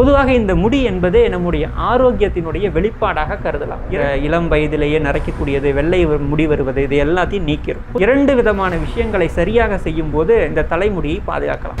பொதுவாக இந்த முடி என்பதே நம்முடைய ஆரோக்கியத்தினுடைய வெளிப்பாடாக கருதலாம். இளம் வயதிலேயே நரைக்கக்கூடியது வெள்ளை முடி வருவது இது எல்லாத்தையும் நீக்கிடும் இரண்டு விதமான விஷயங்களை சரியாக செய்யும் போது இந்த தலைமுடியை பாதுகாக்கலாம்.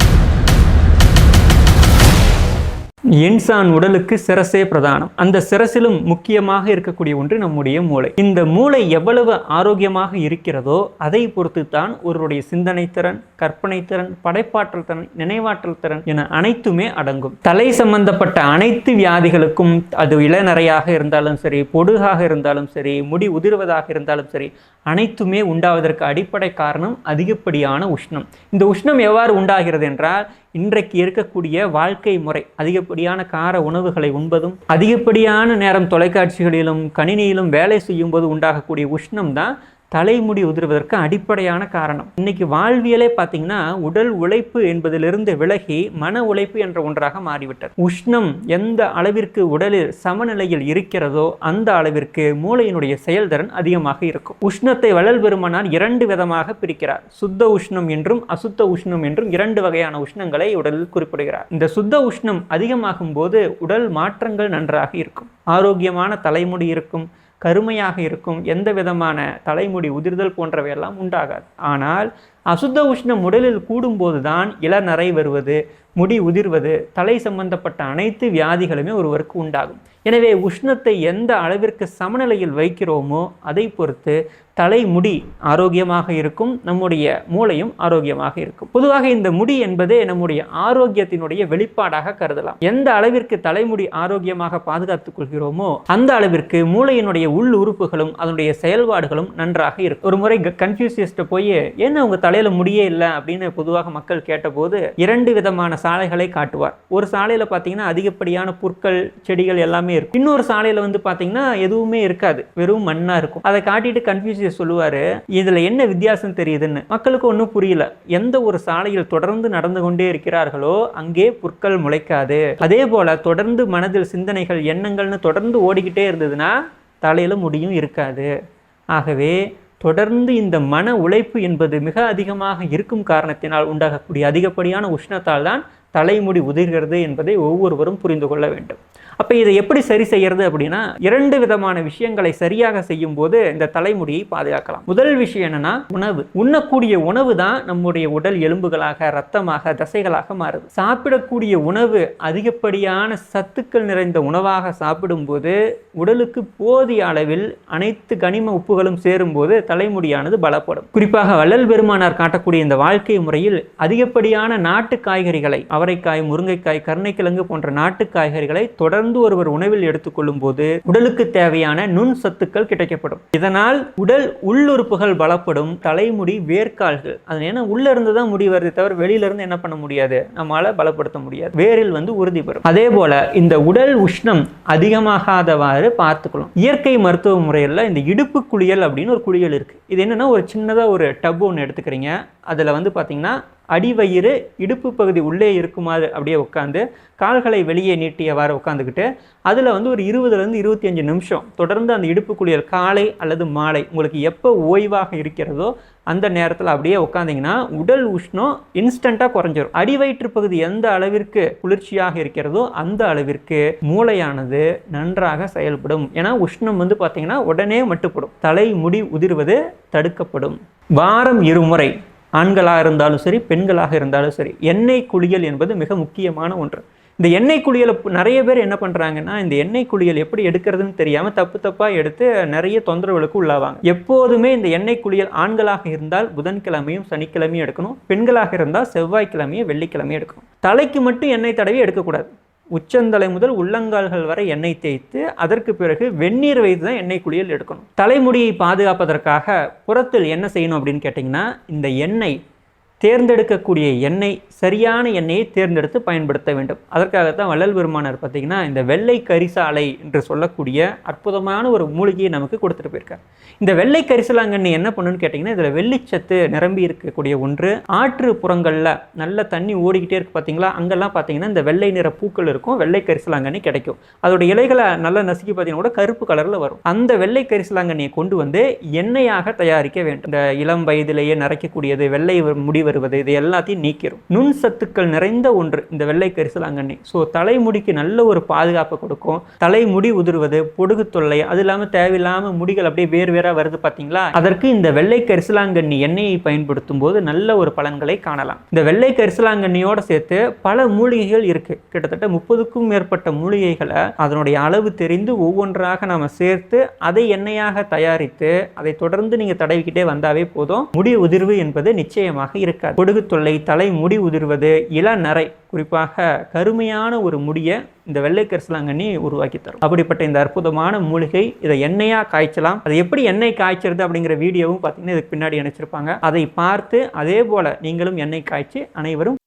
இன்சான் உடலுக்கு சிரசே பிரதானம். அந்த சிரசிலும் முக்கியமாக இருக்கக்கூடிய ஒன்று நம்முடைய மூளை. இந்த மூளை எவ்வளவு ஆரோக்கியமாக இருக்கிறதோ அதை பொறுத்து தான் ஒருவருடைய சிந்தனை திறன் கற்பனை திறன் படைப்பாற்றல் திறன் நினைவாற்றல் திறன் என அனைத்துமே அடங்கும். தலை சம்பந்தப்பட்ட அனைத்து வியாதிகளுக்கும் அது இளநரையாக இருந்தாலும் சரி பொடுகாக இருந்தாலும் சரி முடி உதிர்வதாக இருந்தாலும் சரி அனைத்துமே உண்டாவதற்கு அடிப்படை காரணம் அதிகப்படியான உஷ்ணம். இந்த உஷ்ணம் எவ்வாறு உண்டாகிறது என்றால் இன்றைக்கு இருக்கக்கூடிய வாழ்க்கை முறை அதிகப்படியான கார உணவுகளை உண்பதும் அதிகப்படியான நேரம் தொலைக்காட்சிகளிலும் கணினியிலும் வேலை செய்யும்போது உண்டாகக்கூடிய உஷ்ணம் தான் தலைமுடி உதிர்வதற்கு அடிப்படையான காரணம். இன்னைக்கு வாழ்வியலே பார்த்தீங்கன்னா உடல் உழைப்பு என்பதிலிருந்து விலகி மன உழைப்பு என்ற ஒன்றாக மாறிவிட்டது. உஷ்ணம் எந்த அளவிற்கு உடலில் சமநிலையில் இருக்கிறதோ அந்த அளவிற்கு மூளையினுடைய செயல்திறன் அதிகமாக இருக்கும். உஷ்ணத்தை வளல் பெருமானார் இரண்டு விதமாக பிரிக்கிறார். சுத்த உஷ்ணம் என்றும் அசுத்த உஷ்ணம் என்றும் இரண்டு வகையான உஷ்ணங்களை உடலில் குறிப்பிடுகிறார். இந்த சுத்த உஷ்ணம் அதிகமாகும் போது உடல் மாற்றங்கள் நன்றாக இருக்கும். ஆரோக்கியமான தலைமுடி இருக்கும். கருமையாக இருக்கும் எந்த விதமான தலைமுடி உதிர்தல் போன்றவையெல்லாம் உண்டாகாது. ஆனால் அசுத்த உஷ்ணம் உடலில் கூடும்போது தான் இளநரை வருவது முடி உதிர்வது தலை சம்பந்தப்பட்ட அனைத்து வியாதிகளுமே ஒருவருக்கு உண்டாகும். எனவே உஷ்ணத்தை எந்த அளவிற்கு சமநிலையில் வைக்கிறோமோ அதை பொறுத்து தலைமுடி ஆரோக்கியமாக இருக்கும் நம்முடைய மூளையும் ஆரோக்கியமாக இருக்கும். பொதுவாக இந்த முடி என்பதே நம்முடைய ஆரோக்கியத்தினுடைய வெளிப்பாடாக கருதலாம். எந்த அளவிற்கு தலைமுடி ஆரோக்கியமாக பாதுகாத்துக் கொள்கிறோமோ அந்த அளவிற்கு மூளையினுடைய உள் உறுப்புகளும் அதனுடைய செயல்பாடுகளும் நன்றாக இருக்கும். ஒரு முறை கன்ஃபியூசியஸ்ட்டை போய் என்ன உங்க தலையில் முடியே இல்லை அப்படின்னு பொதுவாக மக்கள் கேட்டபோது இரண்டு விதமான சாலைகளை காட்டுவார். ஒரு சாலையில் பார்த்தீங்கன்னா அதிகப்படியான புற்கள் செடிகள் எல்லாமே இருக்கும். இன்னொரு சாலையில் வந்து பார்த்தீங்கன்னா எதுவுமே இருக்காது. வெறும் மண்ணாக இருக்கும். அதை காட்டிட்டு கன்ஃபியூசியஸ் சொல்லுவார் இதில் என்ன வித்தியாசம் தெரியுதுன்னு? மக்களுக்கு ஒன்றும் புரியல. எந்த ஒரு சாலையில் தொடர்ந்து நடந்து கொண்டே இருக்கிறார்களோ அங்கே புற்கள் முளைக்காது. அதே போல் தொடர்ந்து மனதில் சிந்தனைகள் எண்ணங்கள்னு தொடர்ந்து ஓடிக்கிட்டே இருந்ததுன்னா தலையில் முடியும் இருக்காது. ஆகவே தொடர்ந்து இந்த மன உழைப்பு என்பது மிக அதிகமாக இருக்கும் காரணத்தினால் உண்டாகக்கூடிய அதிகப்படியான உஷ்ணத்தால் தான் தலைமுடி உதிர்கிறது என்பதை ஒவ்வொருவரும் புரிந்து கொள்ள வேண்டும். அப்போ இதை எப்படி சரி செய்யறது அப்படின்னா இரண்டு விதமான விஷயங்களை சரியாக செய்யும் போது இந்த தலைமுடியை பாதுகாக்கலாம். முதல் விஷயம் என்னன்னா உணவு. உண்ணக்கூடிய உணவு தான் நம்முடைய உடல் எலும்புகளாக ரத்தமாக தசைகளாக மாறுது. சாப்பிடக்கூடிய உணவு அதிகப்படியான சத்துக்கள் நிறைந்த உணவாக சாப்பிடும்போது உடலுக்கு போதிய அளவில் அனைத்து கனிம உப்புகளும் சேரும்போது தலைமுடியானது பலப்படும். குறிப்பாக வள்ளல் பெருமானார் காட்டக்கூடிய இந்த வாழ்க்கை முறையில் அதிகப்படியான நாட்டு காய்கறிகளை அவரைக்காய் முருங்கைக்காய் கருணைக்கிழங்கு போன்ற நாட்டு காய்கறிகளை தொடர் தொடர்ந்து ஒருவர் உணவில் எடுத்துக்கொள்ளும் போது உடலுக்கு தேவையான நுண் சத்துக்கள் கிடைக்கப்படும். இதனால் உடல் உள்ளுறுப்புகள் பலப்படும் தலைமுடி வேர்க்கால்கள் அது ஏன்னா உள்ள இருந்து தான் முடி வருது தவிர வெளியில இருந்து என்ன பண்ண முடியாது? நம்மளால பலப்படுத்த முடியாது. வேரில் வந்து உறுதி பெறும். அதே போல இந்த உடல் உஷ்ணம் அதிகமாகாதவாறு பார்த்துக்கணும். இயற்கை மருத்துவ முறையில் இந்த இடுப்பு குளியல் அப்படின்னு ஒரு குளியல் இருக்கு. இது என்னன்னா ஒரு சின்னதாக ஒரு டப் ஒன்று எடுத்துக்கிறீங்க. அதில் வந்து பார்த்தீங்கன்னா அடிவயிறு இடுப்பு பகுதி உள்ளே இருக்குமாறு அப்படியே உட்காந்து கால்களை வெளியே நீட்டியவாறு உட்காந்துக்கிட்டு அதில் வந்து ஒரு இருபதுலேருந்து இருபத்தி அஞ்சு நிமிஷம் தொடர்ந்து அந்த இடுப்பு குளியல் காலை அல்லது மாலை உங்களுக்கு எப்போ ஓய்வாக இருக்கிறதோ அந்த நேரத்தில் அப்படியே உட்காந்திங்கன்னா உடல் உஷ்ணம் இன்ஸ்டண்ட்டாக குறைஞ்சிரும். அடிவயிற்று பகுதி எந்த அளவிற்கு குளிர்ச்சியாக இருக்கிறதோ அந்த அளவிற்கு மூளையானது நன்றாக செயல்படும். ஏன்னா உஷ்ணம் வந்து பார்த்திங்கன்னா உடனே மட்டுப்படும். தலை முடி உதிர்வது தடுக்கப்படும். வாரம் இருமுறை ஆண்களாக இருந்தாலும் சரி பெண்களாக இருந்தாலும் சரி எண்ணெய் குளியல் என்பது மிக முக்கியமான ஒன்று. இந்த எண்ணெய் குளியலை நிறைய பேர் என்ன பண்ணுறாங்கன்னா இந்த எண்ணெய் குளியல் எப்படி எடுக்கிறதுன்னு தெரியாமல் தப்பு தப்பாக எடுத்து நிறைய தொந்தரவுகளுக்கு உள்ளாவாங்க. எப்போதுமே இந்த எண்ணெய் குளியல் ஆண்களாக இருந்தால் புதன்கிழமையும் சனிக்கிழமையும் எடுக்கணும். பெண்களாக இருந்தால் செவ்வாய்க்கிழமையும் வெள்ளிக்கிழமையும் எடுக்கணும். தலைக்கு மட்டும் எண்ணெய் தடவி எடுக்கக்கூடாது. உச்சந்தலை முதல் உள்ளங்கால்கள் வரை எண்ணெய் தேய்த்து அதற்கு பிறகு வெந்நீர் வைத்து தான் எண்ணெய் குளியல் எடுக்கணும். தலைமுடியை பாதுகாப்பதற்காக புறத்தில் என்ன செய்யணும் அப்படின்னு கேட்டிங்கன்னா இந்த எண்ணெய் தேர்ந்தெடுக்கக்கூடிய எண்ணெய் சரியான எண்ணெயை தேர்ந்தெடுத்து பயன்படுத்த வேண்டும். அதற்காகத்தான் வள்ளல் பெருமானர் பார்த்திங்கன்னா இந்த வெள்ளை கரிசாலை என்று சொல்லக்கூடிய அற்புதமான ஒரு மூலிகையை நமக்கு கொடுத்துட்டு போயிருக்கார். இந்த வெள்ளை கரிசலாங்கண்ணி என்ன பண்ணுன்னு கேட்டிங்கன்னா இதில் வெள்ளிச்சத்து நிரம்பி இருக்கக்கூடிய ஒன்று ஆற்று புறங்களில் நல்ல தண்ணி ஓடிக்கிட்டே இருக்குது பார்த்தீங்களா? அங்கெல்லாம் பார்த்தீங்கன்னா இந்த வெள்ளை நிற பூக்கள் இருக்கும் வெள்ளை கரிசலாங்கண்ணி கிடைக்கும். அதோட இலைகளை நல்லா நசுக்கி பார்த்தீங்கன்னா கூட கருப்பு கலரில் வரும். அந்த வெள்ளை கரிசலாங்கண்ணியை கொண்டு வந்து எண்ணெயாக தயாரிக்க வேண்டும். இந்த இளம் வயதிலேயே நரைக்கக்கூடியது வெள்ளை முடிவு வருவது இது எல்லாத்தையும் நீக்கிடும் நுண் சத்துக்கள் நிறைந்த ஒன்று இந்த வெள்ளை கரிசலாங்கண்ணி ஸோ தலைமுடிக்கு நல்ல ஒரு பாதுகாப்பை கொடுக்கும். தலைமுடி உதிர்வது பொடுகு தொல்லை அது இல்லாமல் தேவையில்லாமல் முடிகள் அப்படியே வேறு வேறாக வருது பார்த்தீங்களா அதற்கு இந்த வெள்ளை கரிசலாங்கண்ணி எண்ணெயை பயன்படுத்தும் போது நல்ல ஒரு பலன்களை காணலாம். இந்த வெள்ளை கரிசலாங்கண்ணியோட சேர்த்து பல மூலிகைகள் இருக்கு. கிட்டத்தட்ட முப்பதுக்கும் மேற்பட்ட மூலிகைகளை அதனுடைய அளவு தெரிந்து ஒவ்வொன்றாக நாம சேர்த்து அதை எண்ணெயாக தயாரித்து அதை தொடர்ந்து நீங்க தடவிக்கிட்டே வந்தாவே போதும். முடி உதிர்வு என்பது நிச்சயமாக இருக்கு. இருக்காது பொடுகு தொல்லை தலை முடி உதிர்வது இளநரை குறிப்பாக கருமையான ஒரு முடியை இந்த வெள்ளை கரிசலாங்கண்ணி உருவாக்கி தரும். அப்படிப்பட்ட இந்த அற்புதமான மூலிகை இதை எண்ணெயாக காய்ச்சலாம். அதை எப்படி எண்ணெய் காய்ச்சறது அப்படிங்கிற வீடியோவும் பார்த்தீங்கன்னா இதுக்கு பின்னாடி இணைச்சிருப்பாங்க. அதை பார்த்து அதே போல நீங்களும் எண்ணெய் காய்ச்சி அனைவரும்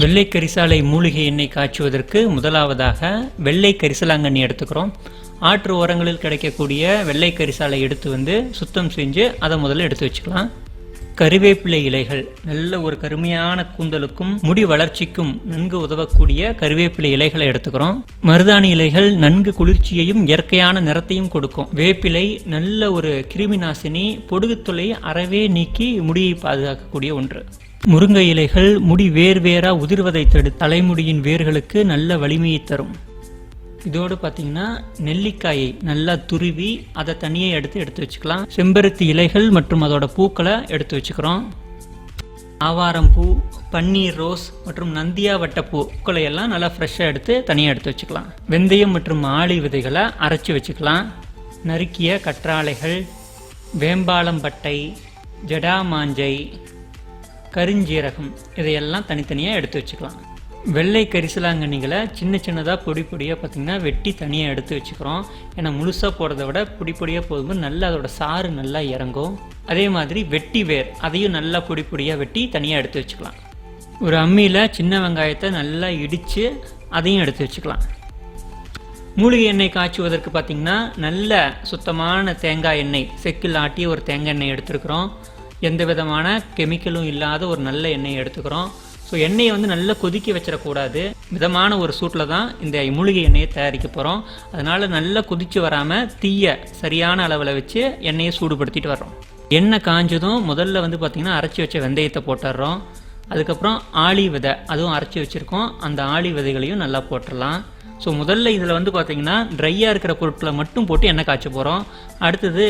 வெள்ளை கரிசாலை மூலிகை எண்ணெய் காய்ச்சுவதற்கு முதலாவதாக வெள்ளை கரிசலாங்கண்ணி எடுத்துக்கிறோம். ஆற்று ஓரங்களில் கிடைக்கக்கூடிய வெள்ளை கரிசாலை எடுத்து வந்து சுத்தம் செஞ்சு அதை முதல்ல எடுத்து வச்சுக்கலாம். கருவேப்பிலை இலைகள் நல்ல ஒரு கருமையான கூந்தலுக்கும் முடி வளர்ச்சிக்கும் நன்கு உதவக்கூடிய கருவேப்பிலை இலைகளை எடுத்துக்கிறோம். மருதாணி இலைகள் நன்கு குளிர்ச்சியையும் இயற்கையான நிறத்தையும் கொடுக்கும். வேப்பிலை நல்ல ஒரு கிருமி நாசினி பொடுகுத்துளை அறவே நீக்கி முடியை பாதுகாக்கக்கூடிய ஒன்று. முருங்கை இலைகள் முடி வேர் வேரா உதிர்வதை தடு தலைமுடியின் வேர்களுக்கு நல்ல வலிமையை தரும். இதோடு பார்த்தீங்கன்னா நெல்லிக்காயை நல்லா துருவி அதை தனியாக எடுத்து எடுத்து வச்சுக்கலாம். செம்பருத்தி இலைகள் மற்றும் அதோட பூக்களை எடுத்து வச்சுக்கிறோம். ஆவாரம் பூ பன்னீர் ரோஸ் மற்றும் நந்தியா வட்ட பூக்களை எல்லாம் நல்லா ஃப்ரெஷ்ஷாக எடுத்து தனியாக எடுத்து வச்சுக்கலாம். வெந்தயம் மற்றும் ஆளி விதைகளை அரைச்சி வச்சுக்கலாம். நறுக்கிய கற்றாழைகள் வேம்பாளம்பட்டை ஜடாமாஞ்சை கருஞ்சீரகம். இதையெல்லாம் தனித்தனியாக எடுத்து வச்சுக்கலாம். வெள்ளை கரிசலாங்கண்ணிகளை சின்ன சின்னதாக பொடி பொடியாக பார்த்திங்கன்னா வெட்டி தனியாக எடுத்து வச்சுக்கிறோம். ஏன்னா முழுசாக போடுறத விட பொடி பொடியாக போகும்போது நல்லா அதோட சாறு நல்லா இறங்கும். அதே மாதிரி வெட்டி வேர் அதையும் நல்லா பொடி பொடியாக வெட்டி தனியாக எடுத்து வச்சுக்கலாம். ஒரு அம்மியில் சின்ன வெங்காயத்தை நல்லா இடித்து அதையும் எடுத்து வச்சுக்கலாம். மூலிகை எண்ணெய் காய்ச்சுவதற்கு பார்த்திங்கன்னா நல்ல சுத்தமான தேங்காய் எண்ணெய் செக்கில் ஆட்டி ஒரு தேங்காய் எண்ணெய் எடுத்துருக்குறோம். எந்த விதமான கெமிக்கலும் இல்லாத ஒரு நல்ல எண்ணெயை எடுத்துக்கிறோம். ஸோ எண்ணெயை வந்து நல்லா கொதிக்க வச்சிடக்கூடாது. மிதமான ஒரு சூட்டில் தான் இந்த மூலிகை எண்ணெயை தயாரிக்க போகிறோம் அதனால் நல்லா கொதித்து வராமல் தீயை சரியான அளவில் வச்சு எண்ணெயை சூடுபடுத்திட்டு வர்றோம். எண்ணெய் காஞ்சதும் முதல்ல வந்து பார்த்திங்கன்னா அரைச்சி வச்ச வெந்தயத்தை போட்டுடுறோம் அதுக்கப்புறம் ஆளி விதை அதுவும் அரைச்சி வச்சுருக்கோம். அந்த ஆளி விதைகளையும் நல்லா போட்டுடலாம் ஸோ முதல்ல இதில் வந்து பார்த்திங்கன்னா ட்ரையாக இருக்கிற பொருட்களை மட்டும் போட்டு எண்ணெய் காய்ச்ச போகிறோம் அடுத்தது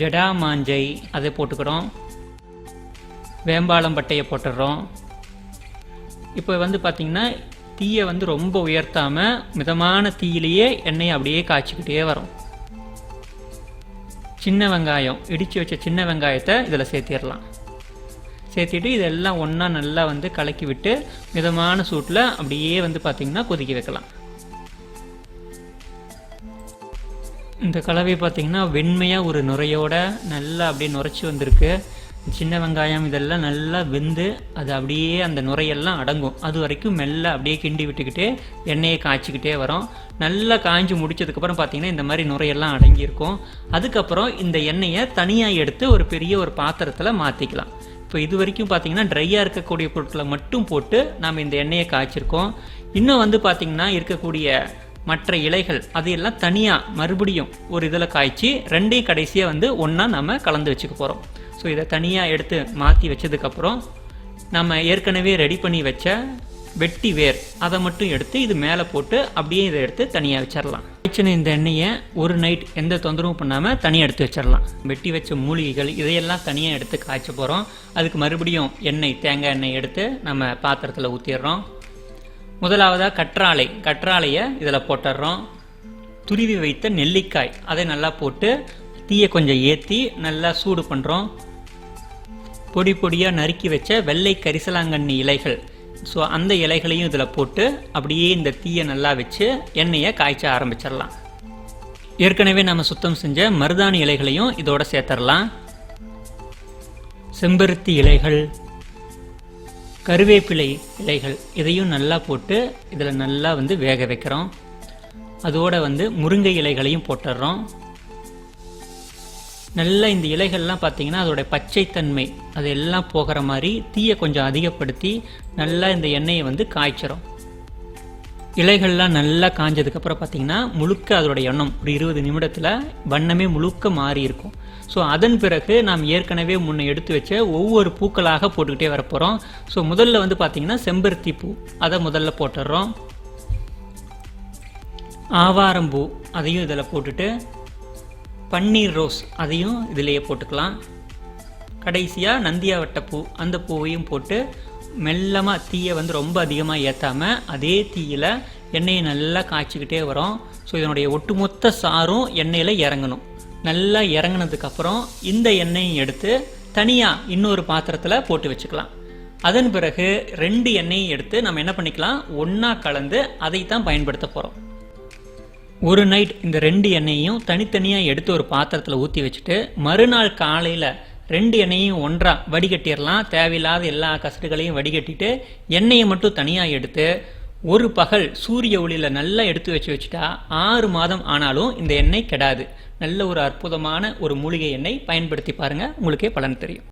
ஜடா மாஞ்சை அதை போட்டுக்கிறோம். வேம்பாலம் பட்டையை போட்டுடுறோம். இப்போ வந்து பார்த்திங்கன்னா தீயை வந்து ரொம்ப உயர்த்தாமல் மிதமான தீயிலேயே எண்ணெயை அப்படியே காய்ச்சிக்கிட்டே வரும். சின்ன வெங்காயம் இடித்து வச்ச சின்ன வெங்காயத்தை இதில் சேர்த்திடலாம். சேர்த்திட்டு இதெல்லாம் ஒன்றா நல்லா வந்து கலக்கி விட்டு மிதமான சூட்டில் அப்படியே வந்து பார்த்திங்கன்னா கொதிக்க வைக்கலாம். இந்த கலவை பார்த்திங்கன்னா வெண்மையாக ஒரு நுரையோட நல்லா அப்படியே நுரைச்சி வந்திருக்கு. சின்ன வெங்காயம் இதெல்லாம் நல்லா வெந்து அது அப்படியே அந்த நுரையெல்லாம் அடங்கும். அது வரைக்கும் மெல்ல அப்படியே கிண்டி விட்டுக்கிட்டே எண்ணெயை காய்ச்சிக்கிட்டே வரும். நல்லா காய்ஞ்சி முடிச்சதுக்கப்புறம் பார்த்தீங்கன்னா இந்த மாதிரி நுரையெல்லாம் அடங்கியிருக்கும். அதுக்கப்புறம் இந்த எண்ணெயை தனியாக எடுத்து ஒரு பெரிய ஒரு பாத்திரத்தில் மாற்றிக்கலாம் இப்போ இது வரைக்கும் பார்த்தீங்கன்னா ட்ரையாக இருக்கக்கூடிய பொருட்களை மட்டும் போட்டு நாம் இந்த எண்ணெயை காய்ச்சிருக்கோம். இன்னும் வந்து பார்த்திங்கன்னா இருக்கக்கூடிய மற்ற இலைகள் அதையெல்லாம் தனியாக மறுபடியும் ஒரு இதில் காய்ச்சி ரெண்டையும் கடைசியாக வந்து ஒன்றா நம்ம கலந்து வச்சுக்க போகிறோம் ஸோ இதை தனியாக எடுத்து மாற்றி வச்சதுக்கப்புறம் நம்ம ஏற்கனவே ரெடி பண்ணி வச்ச வெட்டி வேர் அதை மட்டும் எடுத்து இது மேலே போட்டு அப்படியே இதை எடுத்து தனியாக வச்சிடலாம் பிரச்சனை இந்த எண்ணெயை ஒரு நைட் எந்த தொந்தரவும் பண்ணாமல் தனியாக எடுத்து வச்சிடலாம் வெட்டி வச்ச மூலிகைகள் இதையெல்லாம் தனியாக எடுத்து காய்ச்ச போகிறோம் அதுக்கு மறுபடியும் எண்ணெய் தேங்காய் எண்ணெய் எடுத்து நம்ம பாத்திரத்தில் ஊற்றிடுறோம் முதலாவதாக கற்றாழை கற்றாழையை இதில் போட்டுடுறோம். துருவி வைத்த நெல்லிக்காய் அதை நல்லா போட்டு தீயை கொஞ்சம் ஏற்றி நல்லா சூடு பண்ணுறோம் பொடி பொடியாக நறுக்கி வச்ச வெள்ளை கரிசலாங்கண்ணி இலைகள். ஸோ அந்த இலைகளையும் இதில் போட்டு அப்படியே இந்த தீயை நல்லா வச்சு எண்ணெயை காய்ச்ச ஆரம்பிச்சிடலாம். ஏற்கனவே நம்ம சுத்தம் செஞ்ச மருதாணி இலைகளையும் இதோட சேர்த்துடலாம் செம்பருத்தி இலைகள் கருவேப்பிலை இலைகள் இதையும் நல்லா போட்டு இதில் நல்லா வந்து வேக வைக்கிறோம். அதோட வந்து முருங்கை இலைகளையும் போட்டுடுறோம் நல்லா இந்த இலைகள்லாம் பார்த்திங்கன்னா அதோட பச்சைத்தன்மை அது எல்லாம் போகிற மாதிரி தீயை கொஞ்சம் அதிகப்படுத்தி நல்லா இந்த எண்ணெயை வந்து காய்ச்சிரும். இலைகள்லாம் நல்லா காஞ்சதுக்கப்புறம் பார்த்தீங்கன்னா முழுக்க அதோடய எண்ணம். ஒரு இருபது நிமிடத்தில் வண்ணமே முழுக்க மாறி இருக்கும். ஸோ அதன் பிறகு நாம் ஏற்கனவே முன்னே எடுத்து வச்ச ஒவ்வொரு பூக்களாக போட்டுக்கிட்டே வரப்போகிறோம் ஸோ முதல்ல வந்து பார்த்திங்கன்னா செம்பருத்தி பூ. அதை முதல்ல போட்டுடுறோம். ஆவாரம்பூ அதையும் இதில் போட்டுட்டு பன்னீர் ரோஸ் அதையும் இதிலேயே போட்டுக்கலாம். கடைசியாக நந்தியாவட்ட பூ அந்த பூவையும் போட்டு மெல்லமாக தீயை வந்து ரொம்ப அதிகமாக ஏற்றாமல் அதே தீயில் எண்ணெயை நல்லா காய்ச்சிக்கிட்டே வரும். ஸோ இதனுடைய ஒட்டுமொத்த சாரும் எண்ணெயில் இறங்கணும். நல்லா இறங்கினதுக்கப்புறம் இந்த எண்ணெயும் எடுத்து தனியாக இன்னொரு பாத்திரத்தில் போட்டு வச்சுக்கலாம். அதன் பிறகு ரெண்டு எண்ணெயும் எடுத்து நம்ம என்ன பண்ணிக்கலாம்? ஒன்றா கலந்து அதை தான் பயன்படுத்த போகிறோம் ஒரு நைட் இந்த ரெண்டு எண்ணெயையும் தனித்தனியாக எடுத்து ஒரு பாத்திரத்தில் ஊற்றி வச்சுட்டு மறுநாள் காலையில் ரெண்டு எண்ணெயையும் ஒன்றாக வடிகட்டிடலாம். தேவையில்லாத எல்லா கசடுகளையும் வடிகட்டிட்டு எண்ணெயை மட்டும் தனியாக எடுத்து ஒரு பகல் சூரிய ஒளியில் நல்லா எடுத்து வச்சு வச்சுட்டா ஆறு மாதம் ஆனாலும் இந்த எண்ணெய் கெடாது. நல்ல ஒரு அற்புதமான ஒரு மூலிகை எண்ணெய் பயன்படுத்தி பாருங்கள் உங்களுக்கே பலன் தெரியும்.